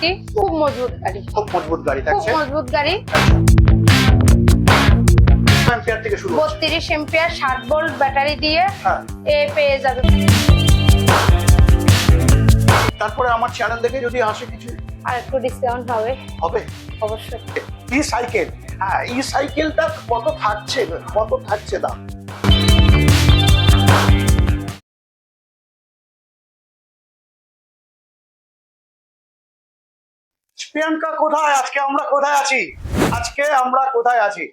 প্রকৃতি খুব মজবুত গাড়ি। খুব মজবুত গাড়ি খুব মজবুত গাড়ি। বত্রিশ এম্পিয়ার ষাট ভোল্ট ব্যাটারি দিয়ে হ্যাঁ। এ পেয়ে যাবে। তারপরে আমার চ্যানেল দেখে যদি আসে কিছু? আর একটু ডিসকাউন্ট হবে। হবে? অবশ্যই। ই সাইকেল হ্যাঁ ই সাইকেলটা কত থাকছে? কত থাকছে দাম? প্রিয়াঙ্কা কোথায়? আজকে আমরা কোথায় আছি? আজকে আমরা কোথায় আছি?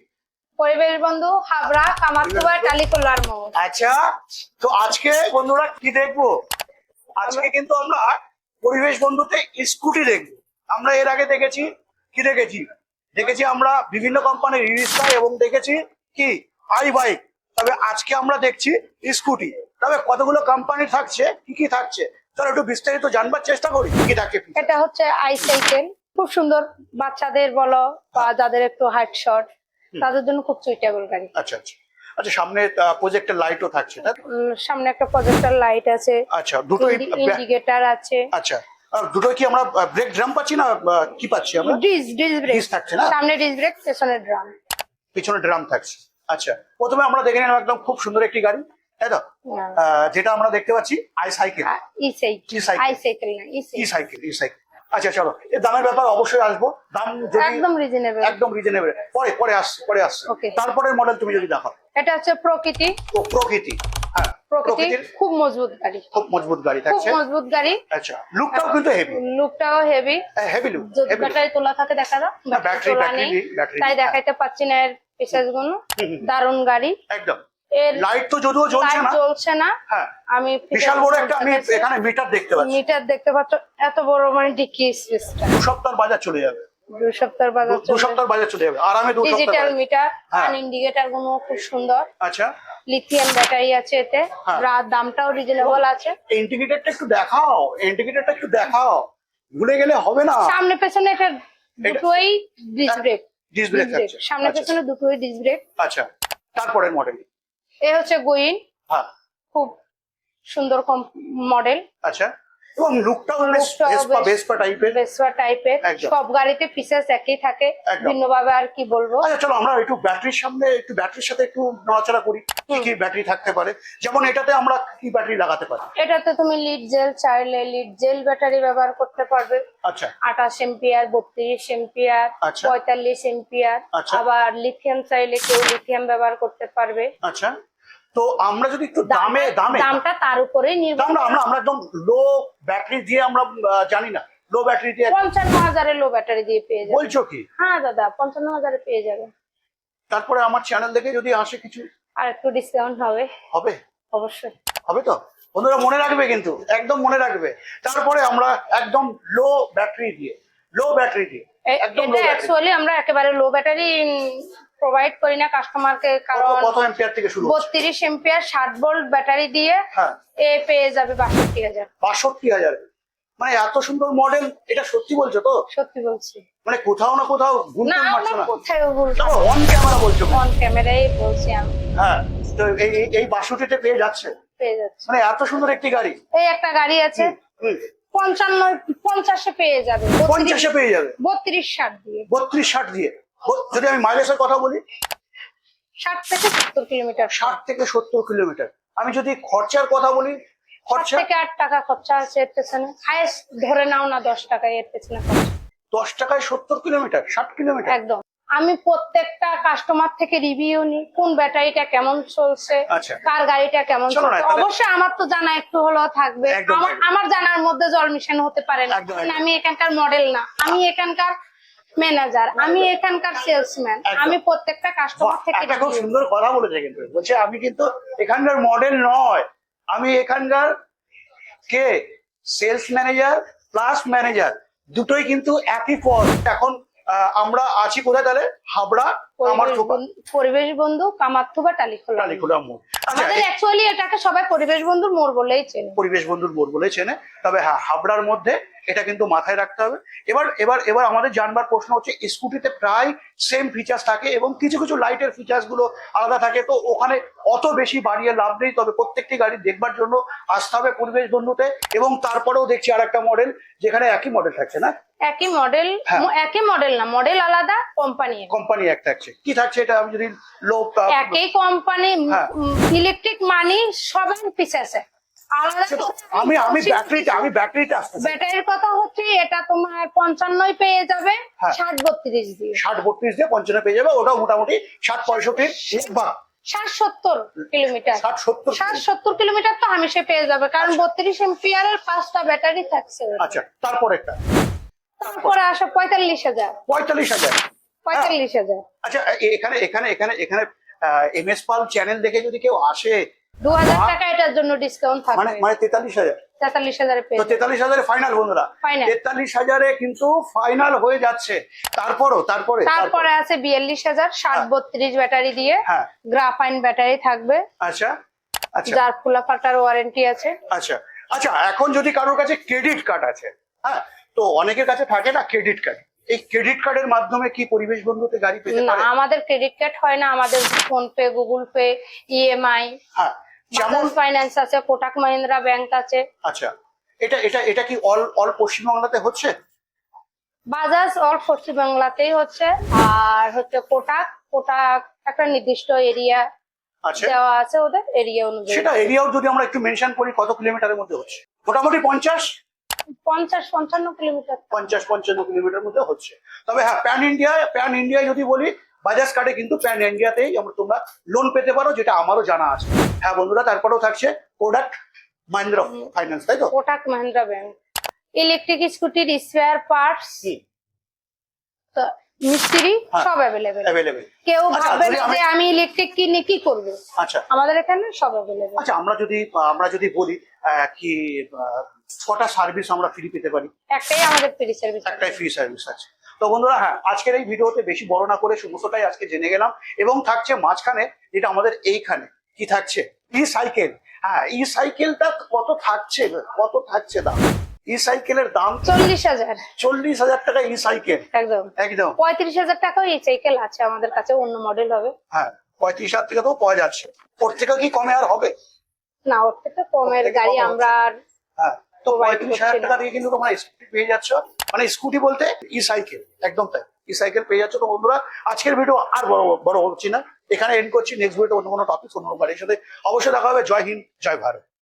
পরিবেশ বন্ধু হাবড়া কামারতুবা টালিকোলার মোড়। আচ্ছা তো আজকে বন্ধুরা কি দেখব? আজকে কিন্তু আমরা পরিবেশ বন্ধুতে স্কুটি দেখব। আমরা এর আগে দেখেছি। কি দেখেছি? দেখেছি আমরা বিভিন্ন কোম্পানির রিক্সা এবং দেখেছি কি? আই বাইক তবে আজকে আমরা দেখছি স্কুটি। তবে কতগুলো কোম্পানি থাকছে? কি কি থাকছে? চলো একটু বিস্তারিত জানবার চেষ্টা করি। কি কি থাকছে? এটা হচ্ছে আই সাইকেল খুব সুন্দর বাচ্চাদের বলো বা যাদের একটু হাইট শর্ট তাদের জন্য খুব সুইটেবল গাড়ি। আচ্ছা আচ্ছা। আচ্ছা সামনে প্রজেক্টের লাইটও থাকছে তাই সামনে একটা প্রজেক্টর লাইট আছে। আচ্ছা দুটোই ইন্ডিকেটর আছে। আচ্ছা আর দুটোই কি আমরা ব্রেক ড্রাম পাচ্ছি না কি পাচ্ছি আমরা? ডিস ডিস ব্রেক থাকছে না? সামনে ডিস ব্রেক পেছনে ড্রাম পিছনে ড্রাম থাকছে। আচ্ছা প্রথমে আমরা দেখে নিলাম একদম খুব সুন্দর একটি গাড়ি তাই তো? যেটা আমরা দেখতে পাচ্ছি I cycle E cycle. I cycle না ই ই সাইকেল ই সাইকেল আচ্ছা চলো। এর দামের ব্যাপার অবশ্যই আসব। দাম যদি একদম রিজনেবল একদম রিজনেবল পরে পরে আসছে পরে আসছে। Okay. তারপরের মডেল তুমি যদি দেখো এটা হচ্ছে প্রকৃতি। ও প্রকৃতি। হ্যাঁ প্রকৃতি প্রকৃতির খুব মজবুত গাড়ি। খুব মজবুত গাড়ি খুব মজবুত গাড়ি। আচ্ছা লুকটাও কিন্তু হেভি লুকটাও হেভি হেভি লুক ব্যাটারি তোলা থাকে দেখা দাও ব্যাটারি তাই দেখাইতে পাচ্ছি না এরগুলো। দারুণ গাড়ি। একদম। লাইট তো যদিও জ্বলছে না। জ্বলছে না। হ্যাঁ। আমি বিশাল বড় একটা আমি এখানে মিটার দেখতে পাচ্ছি। মিটার দেখতে পাচ্ছ এত বড় মানে ডিকি স্পেসটা দু সপ্তাহ বাজার চলে যাবে। দু সপ্তাহ বাজার দু- দু সপ্তাহ বাজার চলে যাবে। আরামে দু সপ্তাহ ডিজিটাল মিটার হ্যাঁ। আর ইন্ডিকেটরগুলো খুব সুন্দর। আচ্ছা। লিথিয়াম ব্যাটারি আছে এতে। হ্যাঁ। রাত দামটাও রিজনেবল আছে। ইন্ডিকেটরটা একটু দেখাও। ইন্ডিকেটরটা একটু দেখাও। ভুলে গেলে হবে না। সামনে পেছনে এটা দুটোই ডিস ব্রেক সামনে আচ্ছা, পেছনে দুটোই আচ্ছা। তারপরের মডেল এ হচ্ছে গুইন। হ্যাঁ। খুব সুন্দর মডেল আচ্ছা। এবং লুকটাও বেশ ভেসপা ভেসপা টাইপের বেসওয়া টাইপের সব গাড়িতে ফিচার্স একই থাকে। ভিন্নভাবে আর কি বলব? আচ্ছা চলো আমরা একটু ব্যাটারির সামনে একটু ব্যাটারির সাথে একটু নড়াচড়া করি কি কি ব্যাটারি থাকতে পারে। যেমন এটাতে আমরা কি ব্যাটারি লাগাতে পারি? এটাতে তুমি লিড জেল চাইলে লিড জেল ব্যাটারি ব্যবহার করতে পারবে। আচ্ছা। আঠাশ এম্পিয়ার বত্রিশ এম্পিয়ার আচ্ছা। পঁয়তাল্লিশ এম্পিয়ার। আচ্ছা। আবার লিথিয়াম চাইলে কেউ লিথিয়াম ব্যবহার করতে পারবে। আচ্ছা। তো আমরা যদি একটু দামে দামে দামটা তার উপরে নির্ভর আমরা আমরা একদম লো ব্যাটারি দিয়ে আমরা জানি না। লো ব্যাটারি দিয়ে পঞ্চান্ন হাজারের লো ব্যাটারি দিয়ে পেয়ে যাবে। বলছো কি? হ্যাঁ দাদা পঞ্চান্ন হাজারে পেয়ে যাবে। তারপরে আমার চ্যানেল দেখে যদি আসে কিছু আর একটু ডিসকাউন্ট হবে। হবে? অবশ্যই। হবে তো? বন্ধুরা মনে রাখবে কিন্তু একদম মনে রাখবে। তারপরে আমরা একদম লো ব্যাটারি দিয়ে লো ব্যাটারি দিয়ে একদম লো ব্যাটারি আমরা একেবারে লো ব্যাটারি প্রোভাইড করি না কাস্টমারকে কারণ কত এম্পিয়ার থেকে শুরু হচ্ছে? বত্রিশ এম্পিয়ার ষাট ভোল্ট ব্যাটারি দিয়ে হ্যাঁ। এ পেয়ে যাবে বাষট্টি হাজার। বাষট্টি হাজার। মানে এত সুন্দর মডেল এটা সত্যি বলছো তো? সত্যি বলছি। মানে কোথাও না কোথাও গুনতে মারছো না? কোথায় বলছি অন ক্যামেরা বলছো অন ক্যামেরাই বলছি আমি। হ্যাঁ তো এই এই- এই বাষট্টিতে পেয়ে যাচ্ছে? পেয়ে যাচ্ছি। মানে এত সুন্দর একটি গাড়ি। এই একটা গাড়ি আছে পঞ্চান্ন পঞ্চাশে পেয়ে যাবে। পঞ্চাশে পেয়ে যাবে? বত্রিশ ষাট দিয়ে। বত্রিশ ষাট দিয়ে। যদি আমি মাইলেজের কথা বলি ষাট থেকে সত্তর কিলোমিটার। ষাট থেকে সত্তর কিলোমিটার। আমি যদি খরচার কথা বলি খরচা থেকে আট টাকা খরচা আছে এর পেছনে। হাইস্ট ধরে নাও না দশ টাকা এর পেছনে খরচা। দশ টাকায় সত্তর কিলোমিটার ষাট কিলোমিটার? একদম। আমি প্রত্যেকটা কাস্টমার থেকে রিভিউ নিই কোন ব্যাটারিটা কেমন চলছে আচ্ছা। কার গাড়িটা কেমন চলছে। অবশ্যই আমার তো জানা একটু হলেও থাকবে। আমার জানার মধ্যে জল মিশানো হতে পারে না। আমি এখানকার মডেল না। আমি এখানকার ম্যানেজার আমি এখানকার সেলসম্যান আমি প্রত্যেকটা কাস্টমার থেকে একটা খুব সুন্দর কথা বলেছে কিন্তু। বলছে আমি কিন্তু এখানকার মডেল নয়। আমি এখানকার কে? সেলস ম্যানেজার প্লাস ম্যানেজার দুটোই কিন্তু একই পদ। এখন আমরা আছি কোথায় তাহলে? হাবড়া আমার পরিবেশ বন্ধু- পরিবেশ বন্ধু কামার্থু বা টালিখোলা মোড়। আমাদের অ্যাকচুয়ালি এটাকে সবাই পরিবেশ বন্ধুর মোড় বলেই চেনে। পরিবেশ বন্ধুর মোড় বলে চেনে। তবে হ্যাঁ হাবড়ার মধ্যে এটা কিন্তু মাথায় রাখতে হবে। এবার এবার এবার আমাদের জানবার প্রশ্ন হচ্ছে স্কুটিতে প্রায় সেম ফিচার্স থাকে এবং কিছু কিছু লাইটের ফিচার্সগুলো আলাদা থাকে। তো ওখানে অত বেশি বাড়িয়ে লাভ নেই তবে প্রত্যেকটি গাড়ি দেখবার জন্য আসতে হবে পরিবেশ বন্ধুতে এবং তারপরেও দেখছি আর একটা মডেল যেখানে একই মডেল থাকছে না? একই মডেল হ্যাঁ। একই মডেল না মডেল আলাদা কোম্পানি কোম্পানি এক থাকছে। কি থাকছে এটা আমি যদি লো একই কোম্পানি। ইলেকট্রিক মানি পিছাছে আলাদা আমি আমি ব্যাটারিটা আমি ব্যাটারিটা আসতে ব্যাটারির কথা হচ্ছে এটা তোমার পঞ্চান্নই পেয়ে যাবে হ্যাঁ। ষাট বত্রিশ দিয়ে। ষাট বত্রিশ দিয়ে পঞ্চান্ন পেয়ে যাবে ওটা মোটামুটি ষাট পঁয়ষট্টির বা ষাট সত্তর কিলোমিটার। ষাট সত্তর ষাট কিলোমিটার তো হামেশা পেয়ে যাবে কারণ বত্রিশ এম্পিয়ারের পাঁচটা ব্যাটারি থাকছে। আচ্ছা তারপর একটা। তারপরে আসে পঁয়তাল্লিশ হাজার। পঁয়তাল্লিশ হাজার। পঁয়তাল্লিশ হাজার। আচ্ছা এখানে এখানে এখানে এখানে এম এস পাল চ্যানেল দেখে যদি কেউ আসে দু হাজার টাকা এটার জন্য ডিসকাউন্ট মানে থাকবে মানে পেয়ে তো। তেতাল্লিশ হাজারে ফাইনাল বন্ধুরা। কিন্তু ফাইনাল হয়ে যাচ্ছে। তারপরও তারপরে আছে হ্যাঁ। ব্যাটারি দিয়ে হ্যাঁ। গ্রাফাইন ব্যাটারি থাকবে। আচ্ছা আচ্ছা। যার ওয়ারেন্টি আছে। আচ্ছা আচ্ছা এখন যদি কারোর কাছে ক্রেডিট কার্ড আছে হ্যাঁ তো অনেকের কাছে থাকে না ক্রেডিট কার্ড এই ক্রেডিট কার্ডের মাধ্যমে কি পরিবেশ বন্ধুতে গাড়ি পেতে পারে? আমাদের ক্রেডিট কার্ড হয় না আমাদের PhonePe Google pay EMI হ্যাঁ যেমন ফাইন্যান্স আছে কোটাক মাহিন্দ্রা ব্যাংক আছে। আচ্ছা এটা এটা এটা কি অল অল পশ্চিমবাংলাতে হচ্ছে? বাজাজ অল পশ্চিমবাংলাতেই হচ্ছে আর হচ্ছে কোটাক কোটাক একটা নির্দিষ্ট এরিয়া আচ্ছা। দেওয়া আছে ওদের এরিয়া অনুযায়ী। সেটা এরিয়াও যদি আমরা একটু মেনশন করি কত কিলোমিটারের মধ্যে হচ্ছে? মোটামুটি পঞ্চাশ? পঞ্চাশ পঞ্চান্ন কিলোমিটার। পঞ্চাশ পঞ্চান্ন কিলোমিটার মধ্যে হচ্ছে। তবে হ্যাঁ প্যান ইন্ডিয়া প্যান ইন্ডিয়ায় যদি বলি বাজাজ কার্ডে কিন্তু প্যান ইন্ডিয়াতেই আমরা তোমরা লোন পেতে পারো যেটা আমারও জানা আছে। হ্যাঁ বন্ধুরা তারপরেও থাকছে প্রোডাক্ট মাহিন্দ্রা ফাইন্যান্স তাই তো? কোটাক মাহিন্দ্রা ব্যাংক ইলেকট্রিক স্কুটির স্পেয়ার পার্টস মিস্ত্রি হ্যাঁ। সব অ্যাভেলেবেল কেউ আচ্ছা, ভাববে যদি না আমি- যে আমি ইলেকট্রিক কিনে কি করবে। আচ্ছা। আমাদের এখানে সব অ্যাভেলেবেল আচ্ছা আমরা যদি আমরা যদি বলি কি কটা সার্ভিস আমরা ফ্রি পেতে পারি। একটাই আমাদের ফ্রি সার্ভিস একটাই ফ্রি সার্ভিস আছে। তো বন্ধুরা হ্যাঁ আজকের এই ভিডিওতে বেশি বড় না করে সমস্তটাই আজকে জেনে গেলাম এবং থাকছে মাঝখানে যেটা আমাদের এইখানে। কি থাকছে? ই সাইকেল হ্যাঁ ই সাইকেলটা কত থাকছে? কত থাকছে দাম? ই সাইকেলের দাম চল্লিশ হাজার। চল্লিশ হাজার টাকা ই সাইকেল একদম। একদম। পঁয়ত্রিশ হাজার টাকাও এই সাইকেল আছে আমাদের কাছে অন্য মডেল হবে। হ্যাঁ পঁয়ত্রিশ হাজার টাকা তো পাওয়া যাচ্ছে। ওর থেকে কি কমে আর হবে? না ওর থেকে কমের গাড়ি আমরা আর হ্যাঁ তো পঁয়ত্রিশ হাজার টাকা দিয়ে কিন্তু তোমরা স্কুটি পেয়ে যাচ্ছ। মানে স্কুটি বলতে ই সাইকেল একদম তাই। ই সাইকেল পেয়ে যাচ্ছ তো বন্ধুরা। আজকের ভিডিও আর বড় বড় হচ্ছি না। এখানে এন্ড করছি নেক্সট ভিডিও অন্য কোনো টপিক অন্য গাড়ির সাথে অবশ্যই দেখা হবে। জয় হিন্দ, জয় ভারত।